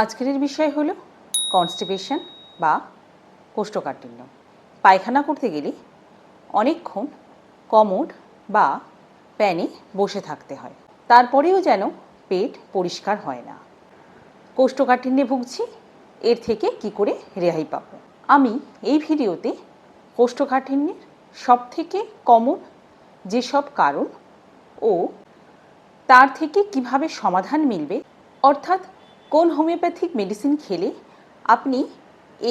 আজকের বিষয় হলো কনস্টিপেশন বা কোষ্ঠকাঠিন্য। পায়খানা করতে গেলে অনেকক্ষণ কমোড বা প্যানে বসে থাকতে হয়। তারপরেও যেন পেট পরিষ্কার হয় না। কোষ্ঠকাঠিন্যে ভুগছি, এর থেকে কি করে রেহাই পাবো? আমি এই ভিডিওতে কোষ্ঠকাঠিন্যের সবথেকে কমন যেসব কারণ ও তার থেকে কীভাবে সমাধান মিলবে, অর্থাৎ কোন হোমিওপ্যাথিক মেডিসিন খেলে আপনি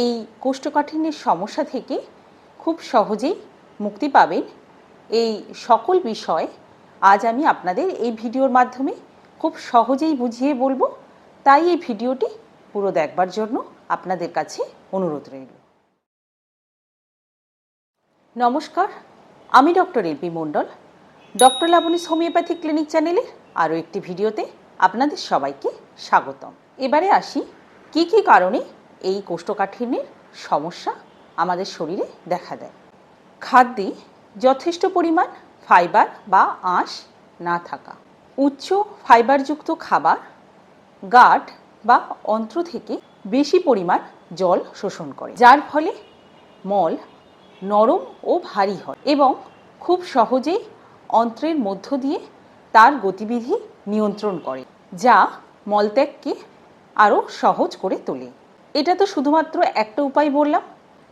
এই কোষ্ঠকাঠিন্যের সমস্যা থেকে খুব সহজেই মুক্তি পাবেন? এই সকল বিষয় আজ আমি আপনাদের এই ভিডিওর মাধ্যমে খুব সহজেই বুঝিয়ে বলব। তাই এই ভিডিওটি পুরো দেখবার জন্য আপনাদের কাছে অনুরোধ রইল। নমস্কার, আমি doctor L P Mondal. Doctor Laboni's homeopathy clinic চ্যানেলের আরও একটি ভিডিওতে আপনাদের সবাইকে স্বাগতম। এবারে আসি, কি কি কারণে এই কোষ্ঠকাঠিন্যের সমস্যা আমাদের শরীরে দেখা দেয়? খাদ্যে যথেষ্ট পরিমাণ ফাইবার বা আঁশ না থাকা, উচ্চ ফাইবারযুক্ত খাবার গাট বা অন্ত্র থেকে বেশি পরিমাণ জল শোষণ করে, যার ফলে মল নরম ও ভারী হয় এবং খুব সহজেই অন্ত্রের মধ্য দিয়ে তার গতিবিধি নিয়ন্ত্রণ করে, যা মলত্যাগকে আরও সহজ করে তোলে। এটা তো শুধুমাত্র একটা উপায় বললাম।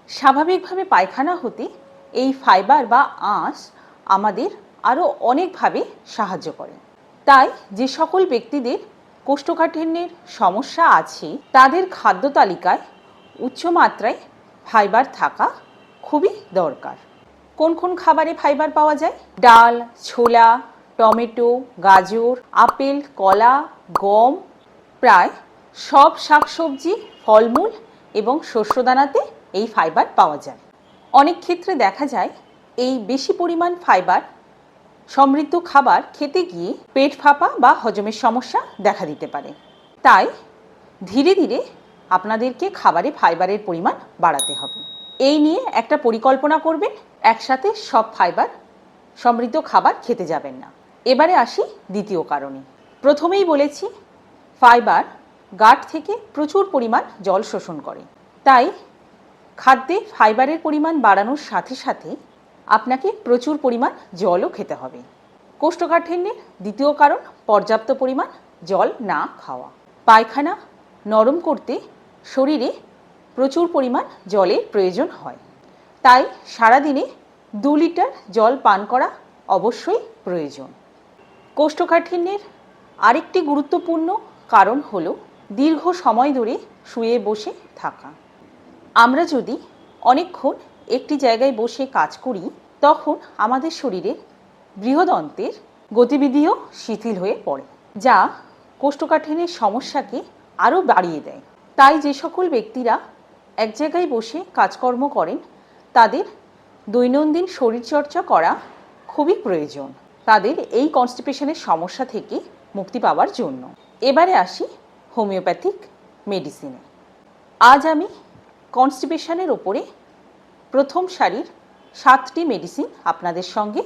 স্বাভাবিকভাবে পায়খানা হতে এই ফাইবার বা আঁশ আমাদের আরও অনেকভাবে সাহায্য করে। তাই যে সকল ব্যক্তিদের কোষ্ঠকাঠিন্যের সমস্যা আছে, তাদের খাদ্য তালিকায় উচ্চমাত্রায় ফাইবার থাকা খুবই দরকার। কোন কোন খাবারে ফাইবার পাওয়া যায়? ডাল, ছোলা, টমেটো, গাজর, আপেল, কলা, গম, প্রায় সব শাকসবজি, ফলমূল এবং শস্যদানাতে এই ফাইবার পাওয়া যায়। অনেক ক্ষেত্রে দেখা যায় এই বেশি পরিমাণ ফাইবার সমৃদ্ধ খাবার খেতে গিয়ে পেট ফাঁপা বা হজমের সমস্যা দেখা দিতে পারে। তাই ধীরে ধীরে আপনাদেরকে খাবারে ফাইবারের পরিমাণ বাড়াতে হবে। এই নিয়ে একটা পরিকল্পনা করবেন, একসাথে সব ফাইবার সমৃদ্ধ খাবার খেতে যাবেন না। এবারে আসি দ্বিতীয় কারণে। প্রথমেই বলেছি, ফাইবার গাট থেকে প্রচুর পরিমাণ জল শোষণ করে। তাই খাদ্যে ফাইবারের পরিমাণ বাড়ানোর সাথে সাথে আপনাকে প্রচুর পরিমাণ জলও খেতে হবে। কোষ্ঠকাঠিন্যের দ্বিতীয় কারণ, পর্যাপ্ত পরিমাণ জল না খাওয়া। পায়খানা নরম করতে শরীরে প্রচুর পরিমাণ জলের প্রয়োজন হয়। তাই সারাদিনে দু লিটার জল পান করা অবশ্যই প্রয়োজন। কোষ্ঠকাঠিন্যের আরেকটি গুরুত্বপূর্ণ কারণ হল দীর্ঘ সময় ধরে শুয়ে বসে থাকা। আমরা যদি অনেকক্ষণ একটি জায়গায় বসে কাজ করি, তখন আমাদের শরীরে বৃহদন্তের গতিবিধিও শিথিল হয়ে পড়ে, যা কোষ্ঠকাঠিন্যের সমস্যাকে আরও বাড়িয়ে দেয়। তাই যে সকল ব্যক্তিরা এক জায়গায় বসে কাজকর্ম করেন, তাদের দৈনন্দিন শরীরচর্চা করা খুবই প্রয়োজন। তাদের এই কনস্টিপেশনের সমস্যা থেকে মুক্তি পাওয়ার জন্য। এবারে আসি হোমিওপ্যাথিক মেডিসিনে। আজ আমি কনস্টিপেশনের ওপরে প্রথম সারির সাতটি মেডিসিন আপনাদের সঙ্গে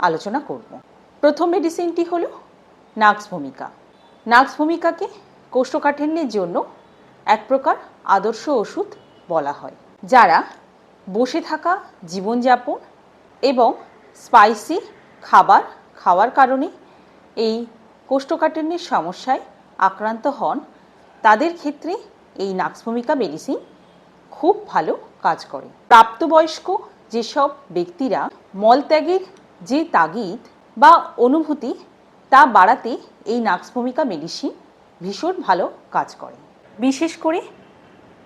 আলোচনা করব। প্রথম মেডিসিনটি হলো নাক্স ভূমিকা। নাক্স ভূমিকাকে কোষ্ঠকাঠিন্যের জন্য এক প্রকার আদর্শ ওষুধ বলা হয়, যারা বসে থাকা জীবনযাপন এবং স্পাইসি খাবার খাওয়ার কারণে এই কোষ্ঠকাঠিন্যের সমস্যায় আক্রান্ত হন, তাদের ক্ষেত্রে এই নাক্স ভূমিকা মেডিসিন খুব ভালো কাজ করে। প্রাপ্তবয়স্ক যেসব ব্যক্তিরা মলত্যাগের যে তাগিদ বা অনুভূতি, তা বাড়াতে এই নাক্স ভূমিকা মেডিসিন ভীষণ ভালো কাজ করে। বিশেষ করে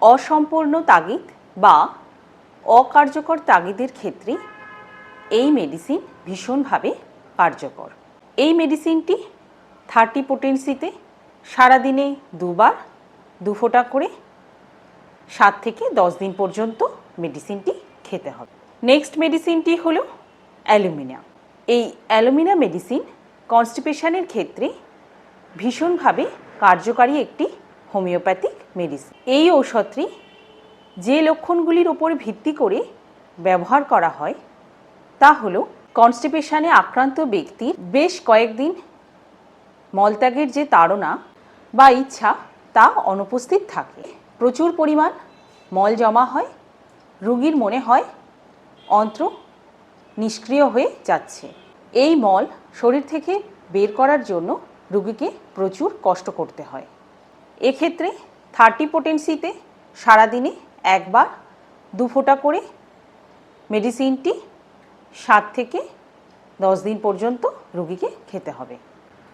অসম্পূর্ণ তাগিদ বা অকার্যকর তাগিদের ক্ষেত্রে এই মেডিসিন ভীষণভাবে কার্যকর। এই মেডিসিনটি থার্টি পোটেন্সিতে সারাদিনে দুবার, দু ফোঁটা করে সাত থেকে দশ দিন পর্যন্ত মেডিসিনটি খেতে হবে। নেক্সট মেডিসিনটি হলো অ্যালুমিনিয়াম। এই অ্যালুমিনা মেডিসিন কনস্টিপেশনের ক্ষেত্রে ভীষণভাবে কার্যকারী একটি হোমিওপ্যাথিক মেডিসিন এই ঔষধটি যে লক্ষণগুলির ওপর ভিত্তি করে ব্যবহার করা হয়, তা হল কনস্টিপেশনে আক্রান্ত ব্যক্তির বেশ কয়েকদিন মলত্যাগের যে তাড়না বা ইচ্ছা, তা অনুপস্থিত থাকে। প্রচুর পরিমাণ মল জমা হয়, রুগীর মনে হয়, অন্ত্র নিষ্ক্রিয় হয়ে যাচ্ছে। এই মল শরীর থেকে বের করার জন্য রুগীকে প্রচুর কষ্ট করতে হয়। এক্ষেত্রে থার্টি পোটেন্সিতে সারাদিনে একবার দু ফোঁটা করে মেডিসিনটি সাত থেকে দশ দিন পর্যন্ত রুগীকে খেতে হবে।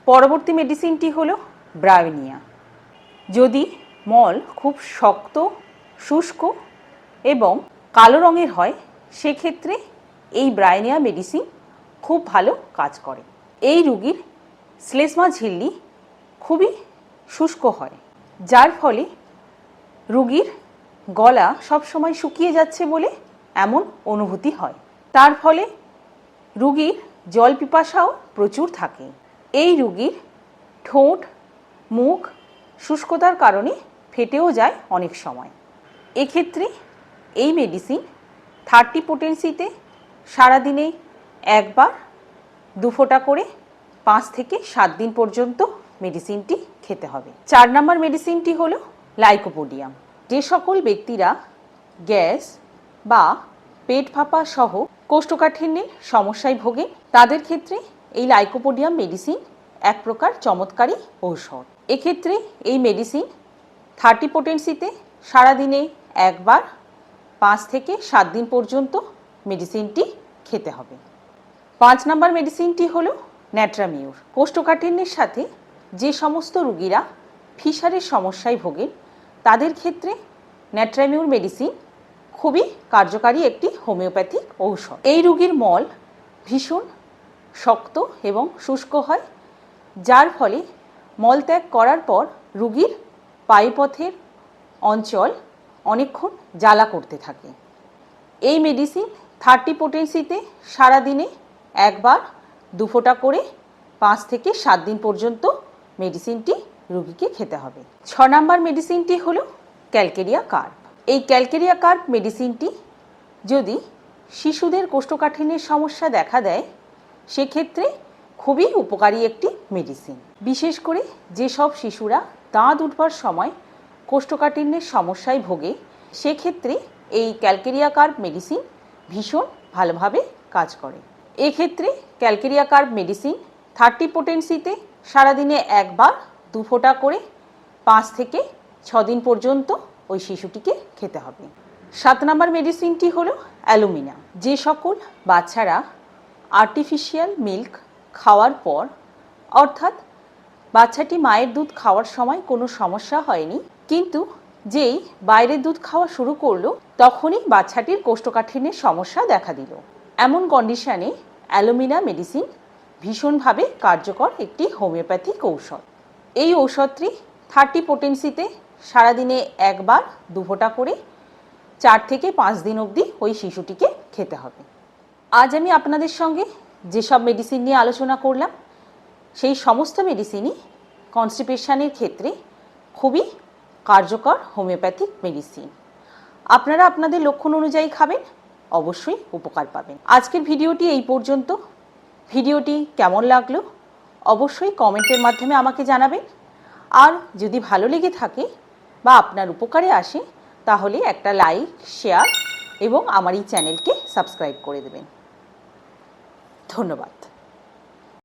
পরবর্তী মেডিসিনটি হলো ব্রায়োনিয়া যদি মল খুব শক্ত, শুষ্ক এবং কালো রঙের হয়, সেক্ষেত্রে এই ব্রায়োনিয়া মেডিসিন খুব ভালো কাজ করে। এই রুগীর শ্লেষ্মা ঝিল্লি খুবই শুষ্ক হয়, যার ফলে রুগীর গলা সবসময় শুকিয়ে যাচ্ছে বলে এমন অনুভূতি হয়। তার ফলে রুগীর জল পিপাসাও প্রচুর থাকে। এই রুগীর ঠোঁট মুখ শুষ্কতার কারণে ফেটেও যায় অনেক সময়। এক্ষেত্রে এই মেডিসিন থার্টি পোটেন্সিতে সারাদিনে একবার দু ফোঁটা করে পাঁচ থেকে সাত দিন পর্যন্ত মেডিসিনটি খেতে হবে। চার নম্বর মেডিসিনটি হলো লাইকোপোডিয়াম যে সকল ব্যক্তিরা গ্যাস বা পেট ফাঁপা সহ কোষ্ঠকাঠিন্যের সমস্যায় ভোগে, তাদের ক্ষেত্রে এই লাইকোপোডিয়াম মেডিসিন এক প্রকার চমৎকারী ঔষধ। এক্ষেত্রে এই মেডিসিন থার্টি পোটেন্সিতে সারাদিনে একবার পাঁচ থেকে সাত দিন পর্যন্ত মেডিসিনটি খেতে হবে। পাঁচ নম্বর মেডিসিনটি হলো ন্যাট্রামিউর। কোষ্ঠকাঠিন্যের সাথে যে সমস্ত রুগীরা ফিশারের সমস্যায় ভোগেন, তাদের ক্ষেত্রে ন্যাট্রামিউর মেডিসিন খুবই কার্যকারী একটি হোমিওপ্যাথিক ঔষধ। এই রুগীর মল ভীষণ শক্ত এবং শুষ্ক হয়, যার ফলে মলত্যাগ করার পর রুগীর পায়ুপথের অঞ্চল অনেকক্ষণ জ্বালা করতে থাকে। এই মেডিসিন থার্টি পোটেন্সিতে সারাদিনে একবার দু ফোঁটা করে পাঁচ থেকে সাত দিন পর্যন্ত মেডিসিনটি রুগীকে খেতে হবে। ছ নাম্বার মেডিসিনটি হলো ক্যালকেরিয়া কার্প। এই ক্যালকেরিয়া কার্প মেডিসিনটি যদি শিশুদের কোষ্ঠকাঠিন্যের সমস্যা দেখা দেয়, সেক্ষেত্রে খুবই উপকারী একটি মেডিসিন বিশেষ করে যেসব শিশুরা দাঁত উঠবার সময় কোষ্ঠকাঠিন্যের সমস্যায় ভোগে, সেক্ষেত্রে এই ক্যালকেরিয়া কার্প মেডিসিন ভীষণ ভালোভাবে কাজ করে। এক্ষেত্রে ক্যালকেরিয়া কার্প মেডিসিন থার্টি পোটেন্সিতে সারাদিনে একবার দু ফোঁটা করে পাঁচ থেকে ছ দিন পর্যন্ত ওই শিশুটিকে খেতে হবে। সাত নম্বর মেডিসিনটি হলো অ্যালুমিনা। যে সকল বাচ্চারা আর্টিফিশিয়াল মিল্ক খাওয়ার পর, অর্থাৎ বাচ্চাটি মায়ের দুধ খাওয়ার সময় কোনো সমস্যা হয়নি, কিন্তু যেই বাইরের দুধ খাওয়া শুরু করল, তখনই বাচ্চাটির কোষ্ঠকাঠিন্যের সমস্যা দেখা দিল। এমন কন্ডিশনে অ্যালুমিনা মেডিসিন ভীষণভাবে কার্যকর একটি হোমিওপ্যাথিক ঔষধ। এই ঔষধটি থার্টি পোটেন্সিতে সারাদিনে একবার দু ফোঁটা করে চার থেকে পাঁচ দিন অবধি ওই শিশুটিকে খেতে হবে। আজ আমি আপনাদের সঙ্গে যেসব মেডিসিন নিয়ে আলোচনা করলাম, সেই সমস্ত মেডিসিনই কনস্টিপেশনের ক্ষেত্রে খুবই কার্যকর হোমিওপ্যাথিক মেডিসিন আপনারা আপনাদের লক্ষণ অনুযায়ী খাবেন, অবশ্যই উপকার পাবেন। আজকের ভিডিওটি এই পর্যন্ত। ভিডিওটি কেমন লাগল, অবশ্যই কমেন্টের মাধ্যমে আমাকে জানাবেন। আর যদি ভালো লেগে থাকে বা আপনার উপকারে আসে, তাহলে একটা লাইক শেয়ার এবং আমার এই চ্যানেলকে সাবস্ক্রাইব করে দেবেন। ধন্যবাদ।